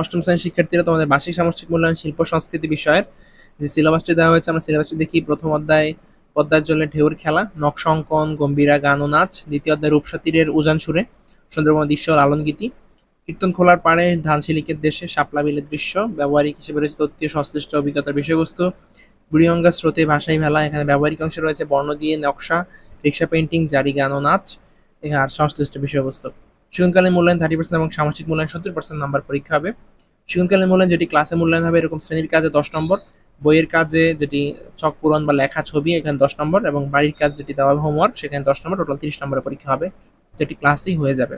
অষ্টম শ্রেণির শিক্ষার্থীরা তোমাদের বার্ষিক সামষ্টিক মূল্যায়ন শিল্প সংস্কৃতি বিষয়ের যে সিলেবাসটি দেওয়া হয়েছে, আমরা সিলেবাসটি দেখি। প্রথম অধ্যায়, পদ্মার জলে ঢেউর খেলা নকশা অঙ্কন গম্ভীরা গান ও নাচ। দ্বিতীয় অধ্যায়, রূপসা তীরের উজান সুরে, সুন্দরবন দৃশ্য ও লালন গীতি কীর্তন খোলার পাড়ে, ধান শিলিকের দেশে, শাপলা বিলের দৃশ্য, ব্যবহারিক হিসেবে রয়েছে তত্ত্বীয় সংশ্লিষ্ট অভিজ্ঞতার বিষয়বস্তু। বুড়িগঙ্গা স্রোতে ভাষাই ভেলা এখানে ব্যবহারিক অংশে রয়েছে বর্ণ দিয়ে নকশা, রিক্সা পেন্টিং জারি গান ও নাচ। এখানে আর সংশ্লিষ্ট বিষয়বস্তু। শিক্ষণকালীন মূল্যায়ন থার্টি পার্সেন্ট এবং সামাজিক মূল্যায়ন সত্তর পার্সেন্ট নাম্বার পরীক্ষা হবে। শিক্ষণকালীন মূল্যায়ন যেটি ক্লাসে মূল্যায়ন হবে এরকম শ্রেণির কাজে দশ নম্বর, বইয়ের কাজে যেটি চক পূরণ বা লেখা ছবি এখানে দশ নম্বর এবং বাড়ির কাজ যেটি দেওয়া হবে হোমওয়ার্ক সেখানে দশ নম্বর টোটাল তিরিশ নম্বরের পরীক্ষা হবে। যেটি ক্লাসেই হয়ে যাবে।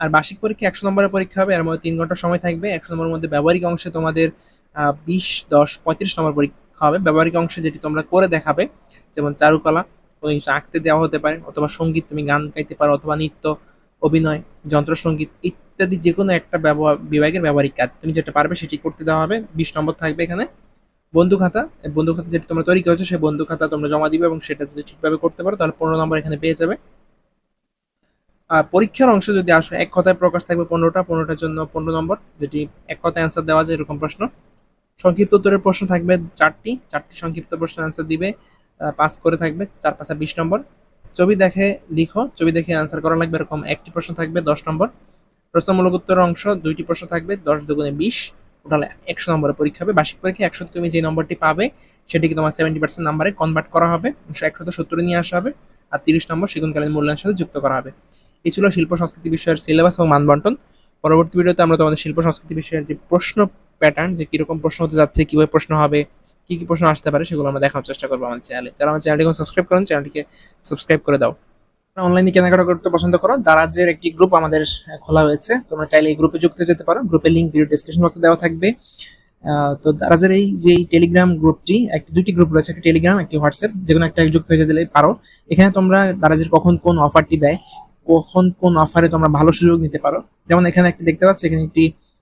আর বার্ষিক পরীক্ষা একশো নম্বরের পরীক্ষা হবে, এর মধ্যে তিন ঘণ্টা সময় থাকবে। একশো নম্বরের মধ্যে ব্যবহারিক অংশে তোমাদের বিশ, দশ, পঁয়ত্রিশ নম্বর পরীক্ষা হবে। ব্যবহারিক অংশে যেটি তোমরা করে দেখাবে, যেমন চারুকলা কোনো কিছু আঁকতে দেওয়া হতে পারে, অথবা সংগীত তুমি গান গাইতে পারো, অথবা নৃত্য অভিনয় যন্ত্রসঙ্গীত ইত্যাদি যে কোনো একটা ব্যবহার বিভাগের ব্যবহারিক কাজ। তুমি যেটা পারবে সেটি করতে দেওয়া হবে। বিশ নম্বর থাকবে এখানে বন্ধু খাতা। বন্ধু খাতা যেটা তোমরা তৈরি করেছ, সেই বন্ধু খাতা তোমরা জমা দিবে এবং সেটা যদি ঠিকভাবে করতে পারো, তাহলে পনেরো নম্বর এখানে পেয়ে যাবে। আর পরীক্ষার অংশ যদি আসে, এক কথায় প্রকাশ থাকবে পনেরোটা। পনেরোটার জন্য পনেরো নম্বর, যেটি এক কথায় অ্যান্সার দেওয়া যায় এরকম প্রশ্ন। সংক্ষিপ্ত উত্তরের প্রশ্ন থাকবে চারটি। চারটি সংক্ষিপ্ত প্রশ্ন অ্যান্সার দিবে পাস করে থাকবে চার পাঁচা বিশ নম্বর। ছবি দেখে লিখো, ছবি দেখে অ্যান্সার করা লাগবে, এরকম একটি প্রশ্ন থাকবে, দশ নম্বর। প্রশ্নমূলক উত্তর অংশ, দুইটি প্রশ্ন থাকবে, দশ দুগুণে বিশ। টোটাল একশো নম্বরের পরীক্ষা হবে, বার্ষিক পরীক্ষা, একশো তুমি যে নম্বরটি পাবে, সেটিকে তোমার সেভেন্টি পার্সেন্ট নাম্বারে কনভার্ট করা হবে, একশো সত্তরে নিয়ে আসা হবে, আর তিরিশ নম্বর সেগুনকালীন মূল্যায়নের সাথে যুক্ত করা হবে। এই ছিল শিল্প সংস্কৃতি বিষয়ের সিলেবাস এবং মানবন্টন। পরবর্তী ভিডিওতে আমরা তোমাদের শিল্প সংস্কৃতি বিষয়ের যে প্রশ্ন প্যাটার্ন যে কীরকম প্রশ্ন হতে যাচ্ছে, কীভাবে প্রশ্ন হবে কি কি প্রশ্ন আসতে পারে সেগুলো আমরা দেখার চেষ্টা করব আমার চ্যানেলে যারা আমার চ্যানেলটিকে সাবস্ক্রাইব করেন চ্যানেলটিকে সাবস্ক্রাইব করে দাও। অনলাইনে কেনাকাটা করতে পছন্দ করো। দারাজের একটি গ্রুপ আমাদের খোলা হয়েছে। তোমরা চাইলে এই গ্রুপে যুক্ত যেতে পারো। গ্রুপের লিঙ্ক ভিডিও ডিসক্রিপশন বক্সে দেওয়া থাকবে। তো দারাজের এই যে টেলিগ্রাম গ্রুপটি একটি, দুটি গ্রুপ রয়েছে, একটি টেলিগ্রাম একটি হোয়াটসঅ্যাপ যে কোনো একটা যুক্ত হয়ে যেতে পারো। এখানে তোমরা দারাজের কখন কোন অফারটি দেয়, কখন কোন অফারে তোমরা ভালো সুযোগ নিতে পারো। যেমন এখানে একটি দেখতে পাচ্ছ, এখানে একটি